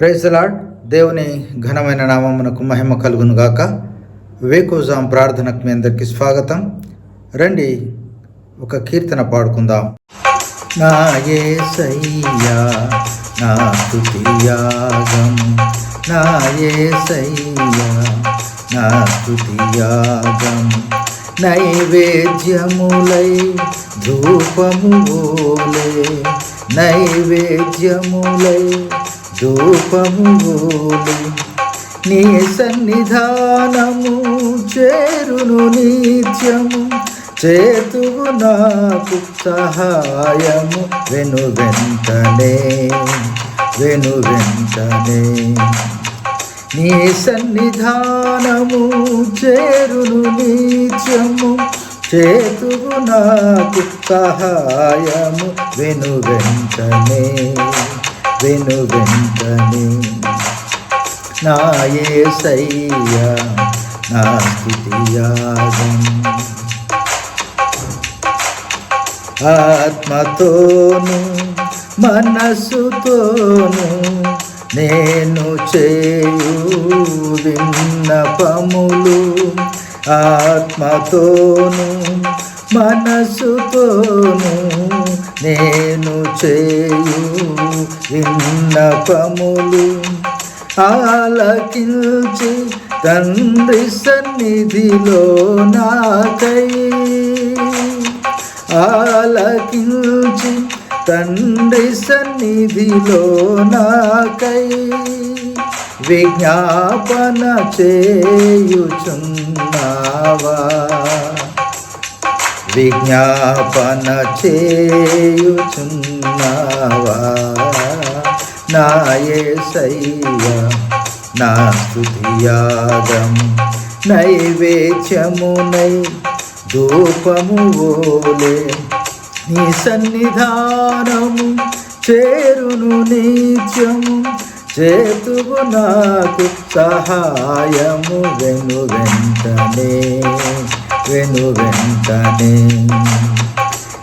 ప్రైజలాడ్ దేవుని ఘనమైన నామమునకు మహిమ కలుగును గాక వేకోజాం ప్రార్థనకు మీ అందరికీ స్వాగతం. రండి ఒక కీర్తన పాడుకుందాం. నా యేసయ్యా నా స్తుతియాగం. నా యేసయ్యా నా స్తుతియాగం. నైవేద్యములై ధూపము ఓలే. నైవేద్యములై ధూపములు నీ సన్నిధానము చేరును నిత్యము. చేతువు నాకు సహాయము. వెను వెంటనే వెను వెంటనే. నీ సన్నిధానము చేరును నిత్యము. చేతువు నాకు సహాయము. వెను వెంటనే. వెను వెంటనే నా యేసయ్యా నా స్థుతియాగం. ఆత్మతోను మనస్సుతోను నేను చేయు విన్నపములు ఆత్మతోను మనస్సుతోను నేను చేయు విన్నపములు ఆలకించి తండ్రి సన్నిధిలో నాకై ఆలకించి తండ్రి సన్నిధిలో నాకై విజ్ఞాపన చేయుచున్నావా? విజ్ఞాపన చేయుచున్నావా నా యేసయ్యా నా స్తుతియాగం నైవేద్యమునై ధూపము ఓలే. నీ సన్నిధానము చేరును నిత్యము చేతువు నాకు సహాయము వెను వెంటనే. వెను వెంటనే.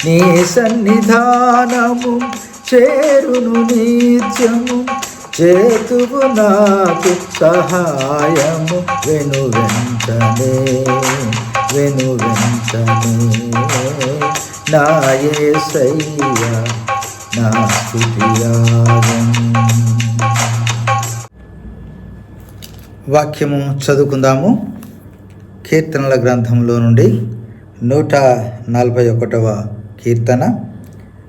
నీ సన్నిధానము చేరును నిత్యము చేతువు నాకు సహాయము. వెను వెంటనే వెను వెంటనే. నాయే సయ్య నా స్థుతియాగం. వాక్యము చదువుకుందాము. కీర్తనల గ్రంథంలో నుండి నూట నలభై ఒకటవ కీర్తన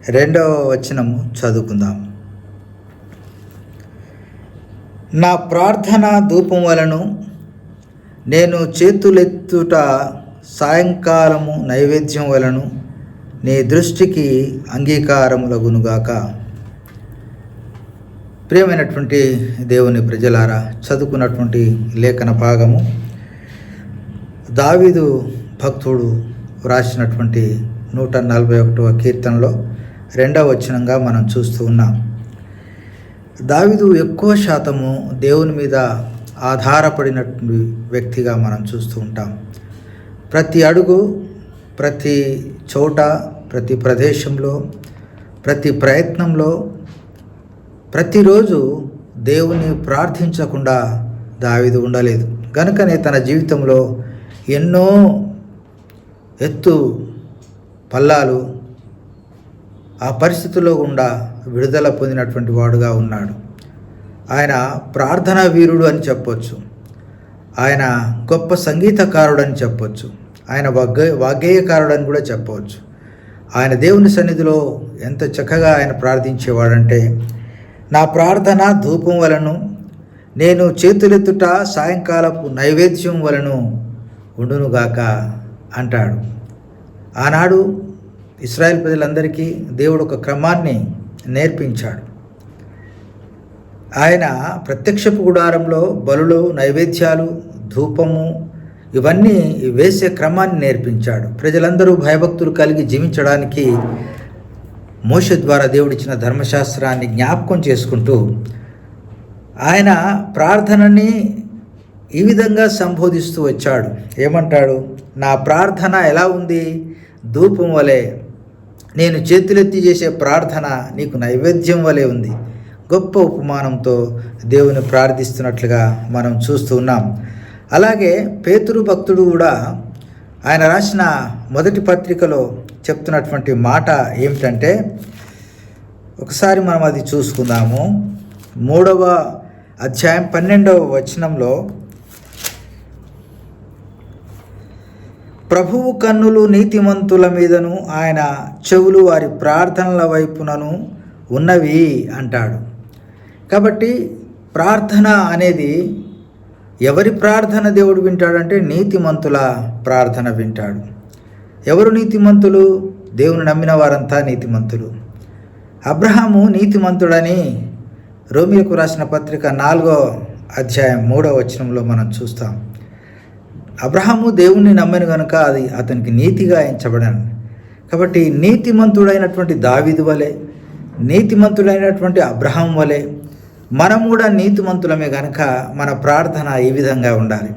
రెండవ వచనము చదువుకుందాం. నా ప్రార్థన ధూపం వలను నేను చేతులెత్తుట సాయంకాలము నైవేద్యం వలను నీ దృష్టికి అంగీకారములగునుగాక. ప్రియమైనటువంటి దేవుని ప్రజలారా చదువుకున్నటువంటి లేఖన భాగము దావీదు భక్తుడు వ్రాసినటువంటి నూట నలభై ఒకటవ కీర్తనలో రెండవ వచనంగా మనం చూస్తూ ఉన్నాం. దావిదు ఎక్కువ శాతము దేవుని మీద ఆధారపడినటువంటి వ్యక్తిగా మనం చూస్తూ ఉంటాం. ప్రతి అడుగు ప్రతి చోట ప్రతి ప్రదేశంలో ప్రతి ప్రయత్నంలో ప్రతిరోజు దేవుని ప్రార్థించకుండా దావిదు ఉండలేదు. కనుకనే తన జీవితంలో ఎన్నో ఎత్తు పల్లాలు ఆ పరిస్థితుల్లో గుండా విడుదల పొందినటువంటి వాడుగా ఉన్నాడు. ఆయన ప్రార్థనా వీరుడు అని చెప్పొచ్చు. ఆయన గొప్ప సంగీతకారుడు అని చెప్పొచ్చు. ఆయన వాగ్గ వాగ్గేయకారుడు అని కూడా చెప్పవచ్చు ఆయన దేవుని సన్నిధిలో ఎంత చక్కగా ఆయన ప్రార్థించేవాడంటే నా ప్రార్థన ధూపం వలను నేను చేతులెత్తుట సాయంకాలపు నైవేద్యం వలను ఉండునుగాక అంటాడు. ఆనాడు ఇస్రాయేల్ ప్రజలందరికీ దేవుడు ఒక క్రమాన్ని నేర్పించాడు. ఆయన ప్రత్యక్షపు గుడారంలో బలులు నైవేద్యాలు ధూపము ఇవన్నీ వేసే క్రమాన్ని నేర్పించాడు. ప్రజలందరూ భయభక్తులు కలిగి జీవించడానికి మోష ద్వారా దేవుడిచ్చిన ధర్మశాస్త్రాన్ని జ్ఞాపకం చేసుకుంటూ ఆయన ప్రార్థనని ఈ విధంగా సంబోధిస్తూ వచ్చాడు. ఏమంటాడు? నా ప్రార్థన ఎలా ఉంది? ధూపం వలె నేను చేతులెత్తి చేసే ప్రార్థన నీకు నైవేద్యం వలె ఉంది. గొప్ప ఉపమానంతో దేవుని ప్రార్థిస్తున్నట్లుగా మనం చూస్తూ ఉన్నాం. అలాగే పేతురు భక్తుడు కూడా ఆయన రాసిన మొదటి పత్రికలో చెప్తున్నటువంటి మాట ఏమిటంటే ఒకసారి మనం అది చూసుకుందాము. మూడవ అధ్యాయం పన్నెండవ వచనంలో ప్రభువు కన్నులు నీతిమంతుల మీదను ఆయన చెవులు వారి ప్రార్థనల వైపునను ఉన్నవి అంటాడు. కాబట్టి ప్రార్థన అనేది ఎవరి ప్రార్థన దేవుడు వింటాడంటే నీతిమంతుల ప్రార్థన వింటాడు. ఎవరు నీతిమంతులు? దేవుని నమ్మిన వారంతా నీతిమంతులు. అబ్రహాము నీతిమంతుడని రోమిలకు రాసిన పత్రిక నాలుగో అధ్యాయం మూడో వచనంలో మనం చూస్తాం. అబ్రహాము దేవుణ్ణి నమ్మను కనుక అది అతనికి నీతిగా ఎంచబడాను. కాబట్టి నీతిమంతుడైనటువంటి దావిదు వలె నీతిమంతుడైనటువంటి అబ్రహాం వలె మనం కూడా నీతిమంతులమే కనుక మన ప్రార్థన ఈ విధంగా ఉండాలి.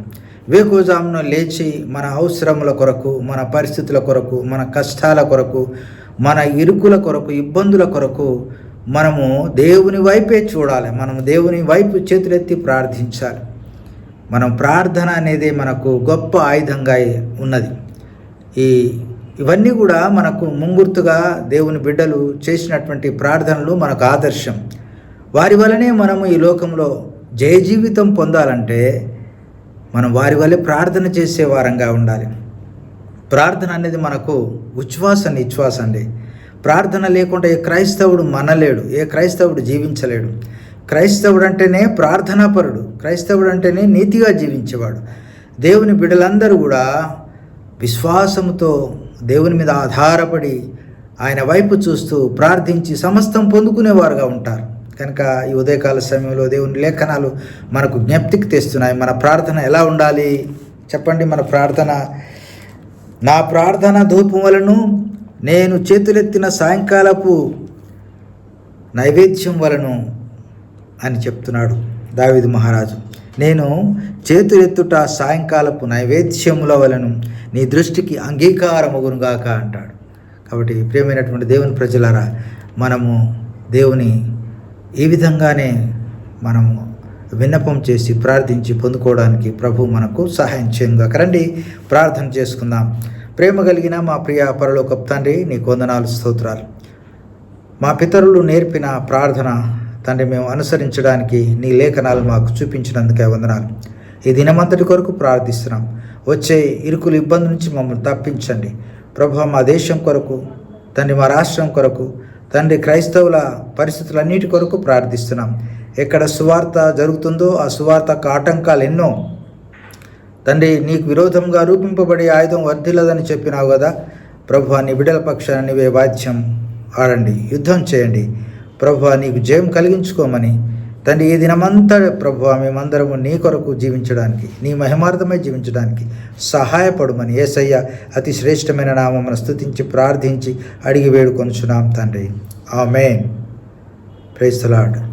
వేకోజామును లేచి మన అవసరముల కొరకు మన పరిస్థితుల కొరకు మన కష్టాల కొరకు మన ఇరుకుల కొరకు ఇబ్బందుల కొరకు మనము దేవుని వైపే చూడాలి. మనము దేవుని వైపు చేతులెత్తి ప్రార్థించాలి. మనం ప్రార్థన అనేది మనకు గొప్ప ఆయుధంగా ఉన్నది. ఈ ఇవన్నీ కూడా మనకు ముంగుర్తుగా దేవుని బిడ్డలు చేసినటువంటి ప్రార్థనలు మనకు ఆదర్శం. వారి వలనే మనము ఈ లోకంలో జయ జీవితం పొందాలంటే మనం వారి వల్లే ప్రార్థన చేసే వారంగా ఉండాలి. ప్రార్థన అనేది మనకు ఉచ్ఛ్వాస నిశ్వాస అండి. ప్రార్థన లేకుండా ఏ క్రైస్తవుడు మనలేడు ఏ క్రైస్తవుడు జీవించలేడు. క్రైస్తవుడు అంటేనే ప్రార్థనాపరుడు క్రైస్తవుడు అంటేనే నీతిగా జీవించేవాడు. దేవుని బిడ్డలందరూ కూడా విశ్వాసముతో దేవుని మీద ఆధారపడి ఆయన వైపు చూస్తూ ప్రార్థించి సమస్తం పొందుకునేవారుగా ఉంటారు. కనుక ఈ ఉదయకాల సమయంలో దేవుని లేఖనాలు మనకు జ్ఞప్తికి తెస్తున్నాయి. మన ప్రార్థన ఎలా ఉండాలి? చెప్పండి మన ప్రార్థన. నా ప్రార్థన ధూపం వలను నేను చేతులెత్తిన సాయంకాలపు నైవేద్యం వలను అని చెప్తున్నాడు దావిదు మహారాజు. నేను చేతులెత్తుట సాయంకాలపు నైవేద్యముల వలను నీ దృష్టికి అంగీకారమగునుగాక అంటాడు. కాబట్టి ప్రియమైనటువంటి దేవుని ప్రజలారా మనము దేవుని ఈ విధంగానే మనము విన్నపం చేసి ప్రార్థించి పొందుకోవడానికి ప్రభు మనకు సహాయం చేయంగా రండి ప్రార్థన చేసుకుందాం. ప్రేమ కలిగిన మా ప్రియ పరలోకప్ తండ్రి నీ కొందనాలు స్తోత్రాలు. మా పితరులు నేర్పిన ప్రార్థన తండ్రి మేము అనుసరించడానికి నీ లేఖనాలు మాకు చూపించినందుకే వందనాలు. ఈ దినమంతటి కొరకు ప్రార్థిస్తున్నాం. వచ్చే ఇరుకులు ఇబ్బంది నుంచి మమ్మల్ని తప్పించండి. ప్రభు మా దేశం కొరకు తండ్రి మా రాష్ట్రం కొరకు తండ్రి క్రైస్తవుల పరిస్థితులన్నిటి కొరకు ప్రార్థిస్తున్నాం. ఎక్కడ సువార్త జరుగుతుందో ఆ సువార్తకు ఆటంకాలు ఎన్నో. తండ్రి నీకు విరోధంగా రూపింపబడే ఆయుధం వర్ధిల్లదని చెప్పినావు కదా. ప్రభు నీ బిడ్డల పక్షాన్ని నీవే వాద్యం ఆడండి యుద్ధం చేయండి. ప్రభు నీకు జయం కలిగించుకోమని. తండ్రి ఈ దినమంతా ప్రభు మేమందరము నీ కొరకు జీవించడానికి నీ మహిమార్థమై జీవించడానికి సహాయపడుమని ఏసయ్య అతి శ్రేష్టమైన నామమును స్తుతించి ప్రార్థించి అడిగి వేడుకొనుచున్నాం తండ్రి. ఆమె ప్రైస్తలాడు